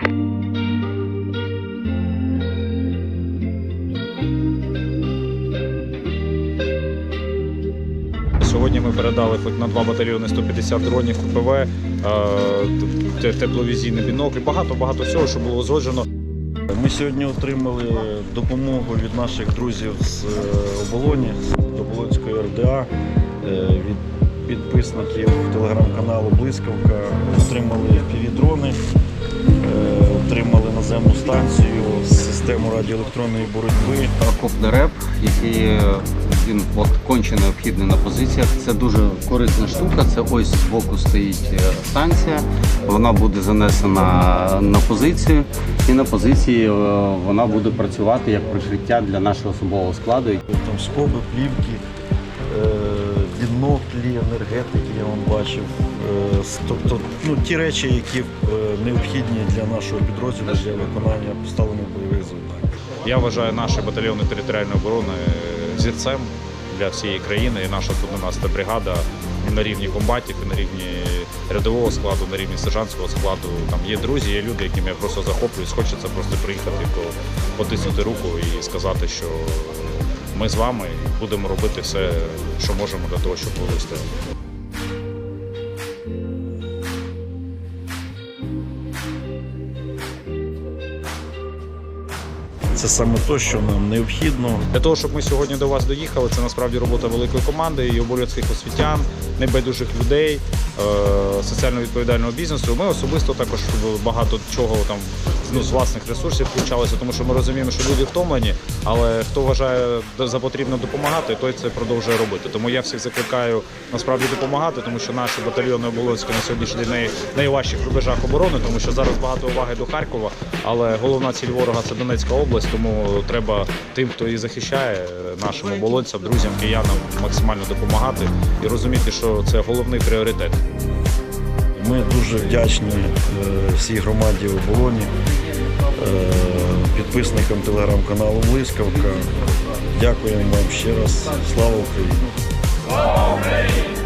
Сьогодні ми передали на два батальйони 150 дронів КПВ, е, тепловізійний бінокль, багато-багато всього, що було узгоджено. Ми сьогодні отримали допомогу від наших друзів з е, оболоні, з Оболонської РДА, е, від підписників телеграм-каналу Блискавка. Отримали півдрони отримали наземну станцію, систему радіоелектронної боротьби. Окопний реп, який е, він от конче необхідний на позиціях. Це дуже корисна штука. Це ось збоку стоїть е, станція. Вона буде занесена на позицію, і на позиції е, вона буде працювати як прикриття для нашого особового складу. Там скоби, плівки, біноклі, енергетики, я вам бачив. Е, Тобто ну, ті речі, які е, необхідні для нашого підрозділу для виконання поставлених бойових завдань. Я вважаю наші батальйони територіальної оборони зірцем для всієї країни. І наша 112 бригада на рівні комбатів, на рівні рядового складу, на рівні сержантського складу. Там є друзі, є люди, яким я просто захоплююсь. Хочеться просто приїхати, потиснути руку і сказати, що ми з вами будемо робити все, що можемо для того, щоб вивести. Це саме те, що нам необхідно. Для того, щоб ми сьогодні до вас доїхали, це насправді робота великої команди і обов'язків освітян, небайдужих людей, е, соціально відповідального бізнесу. Ми особисто також багато чого там ну, з власних ресурсів включалися, тому що ми розуміємо, що люди втомлені, але хто вважає за потрібно допомагати, той це продовжує робити. Тому я всіх закликаю насправді допомагати, тому що наші батальйони оболонські на сьогоднішній день най- найважчих рубежах оборони, тому що зараз багато уваги до Харкова, але головна ціль ворога це Донецька область, тому треба тим, хто її захищає, нашим оболонцям, друзям, киянам максимально допомагати і розуміти, що це головний пріоритет. Ми дуже вдячні е, всій громаді оболоні, обороні, підписникам телеграм-каналу Блискавка. Дякуємо вам ще раз. Слава Україні!